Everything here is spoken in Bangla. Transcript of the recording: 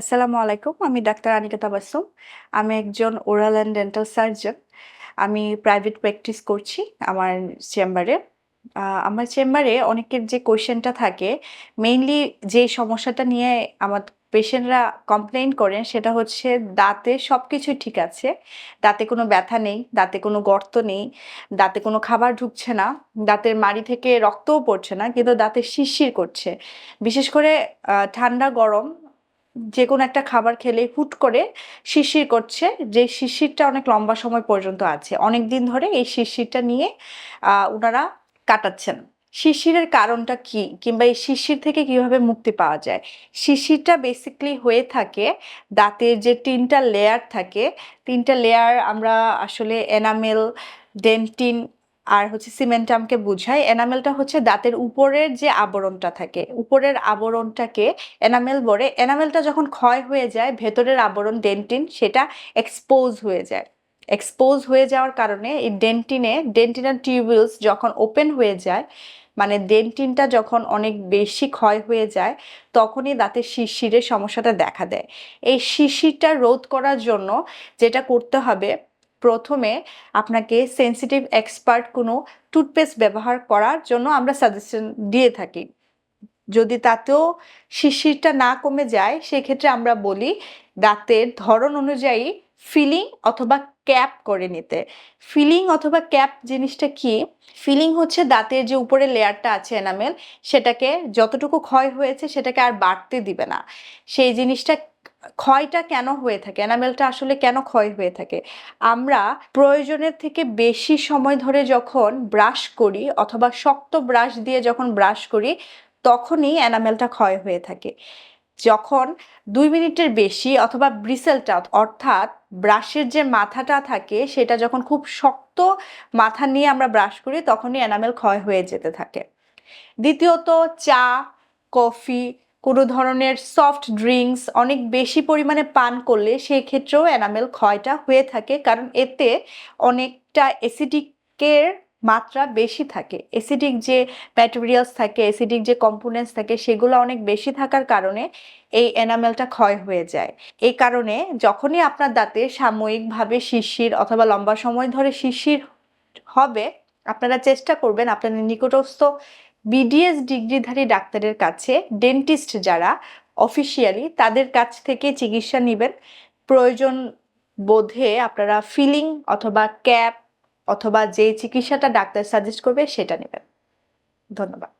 আসসালামু আলাইকুম, আমি ডাক্তার আনিকা তাবাসসুম আমি একজন ওরাল অ্যান্ড ডেন্টাল সার্জন আমি প্রাইভেট প্র্যাকটিস করছি আমার চেম্বারে আমার চেম্বারে অনেকের যে কোয়েশ্চেনটা থাকে মেইনলি যে সমস্যাটা নিয়ে আমার পেশেন্টরা কমপ্লেন করেন, সেটা হচ্ছে দাঁতে সব কিছুই ঠিক আছে, দাঁতে কোনো ব্যথা নেই, দাঁতে কোনো গর্ত নেই, দাঁতে কোনো খাবার ঢুকছে না, দাঁতের মাড়ি থেকে রক্তও পড়ছে না, কিন্তু দাঁতে শিরশির করছে। বিশেষ করে ঠান্ডা গরম যে কোনো একটা খাবার খেলে হুট করে শিরশির করছে, যে শিরশিরটা অনেক লম্বা সময় পর্যন্ত আছে। অনেক দিন ধরে এই শিশিরটা নিয়ে ওনারা কাটাচ্ছেন। শিরশিরের কারণটা কি? কিংবা এই শিরশির থেকে কীভাবে মুক্তি পাওয়া যায়? শিশিরটা বেসিকলি হয়ে থাকে, দাঁতের যে তিনটা লেয়ার থাকে, তিনটা লেয়ার আমরা আসলে এনামেল ডেন্টিন আর হচ্ছে সিমেন্টামকে বুঝাই এনামেলটা হচ্ছে দাঁতের উপরের যে আবরণটা থাকে, উপরের আবরণটাকে এনামেল বলে। এনামেলটা যখন ক্ষয় হয়ে যায়, ভেতরের আবরণ ডেন্টিন, সেটা এক্সপোজ হয়ে যায়। এক্সপোজ হয়ে যাওয়ার কারণে এই ডেন্টিনে, ডেন্টিনাল টিউবিউলস যখন ওপেন হয়ে যায় মানে ডেন্টিনটা যখন অনেক বেশি ক্ষয় হয়ে যায়, তখনই দাঁতের শিরশিরের সমস্যাটা দেখা দেয়। এই শিরশিরটা রোধ করার জন্য যেটা করতে হবে প্রথমে আপনাকে সেন্সিটিভ এক্সপার্ট কোনো টুথপেস্ট ব্যবহার করার জন্য আমরা সাজেশন দিয়ে থাকি। যদি তাতেও শিশিরটা না কমে যায়, সেক্ষেত্রে আমরা বলি দাঁতের ধরন অনুযায়ী ফিলিং অথবা ক্যাপ করে নিতে। ফিলিং অথবা ক্যাপ জিনিসটা কি? ফিলিং হচ্ছে দাঁতের যে উপরে লেয়ারটা আছে এনামেল সেটাকে যতটুকু ক্ষয় হয়েছে সেটাকে আর বাড়তে দিবে না। সেই জিনিসটা ক্ষয়টা কেন হয়ে থাকে? এনামেলটা আসলে কেন ক্ষয় হয়ে থাকে? আমরা প্রয়োজনের থেকে বেশি সময় ধরে যখন ব্রাশ করি অথবা শক্ত ব্রাশ দিয়ে যখন ব্রাশ করি, তখনই এনামেলটা ক্ষয় হয়ে থাকে। যখন দুই মিনিটের বেশি অথবা ব্রিসেলটা অর্থাৎ ব্রাশের যে মাথাটা থাকে, সেটা যখন খুব শক্ত মাথা নিয়ে আমরা ব্রাশ করি, তখনই এনামেল ক্ষয় হয়ে যেতে থাকে। দ্বিতীয়ত চা, কফি কোনো ধরনের সফট ড্রিঙ্কস অনেক বেশি পরিমাণে পান করলে সেই ক্ষেত্রেও এনামেল ক্ষয়টা হয়ে থাকে, কারণ এতে অনেকটা অ্যাসিডিকের মাত্রা বেশি থাকে। অ্যাসিডিক যে ম্যাটেরিয়ালস থাকে অ্যাসিডিক যে কম্পোনেন্টস থাকে, সেগুলো অনেক বেশি থাকার কারণে এই এনামেলটা ক্ষয় হয়ে যায়। এই কারণে যখনই আপনার দাঁতে সাময়িকভাবে শিশির অথবা লম্বা সময় ধরে শিশির হবে, আপনারা চেষ্টা করবেন আপনাদের নিকটস্থ বিডিএস ডিগ্রিধারী ডাক্তারের কাছে ডেন্টিস্ট যারা অফিসিয়ালি তাদের কাছ থেকে চিকিৎসা নেবেন। প্রয়োজন বোধে আপনারা ফিলিং অথবা ক্যাপ অথবা যে চিকিৎসাটা ডাক্তার সাজেস্ট করবে সেটা নেবেন। ধন্যবাদ।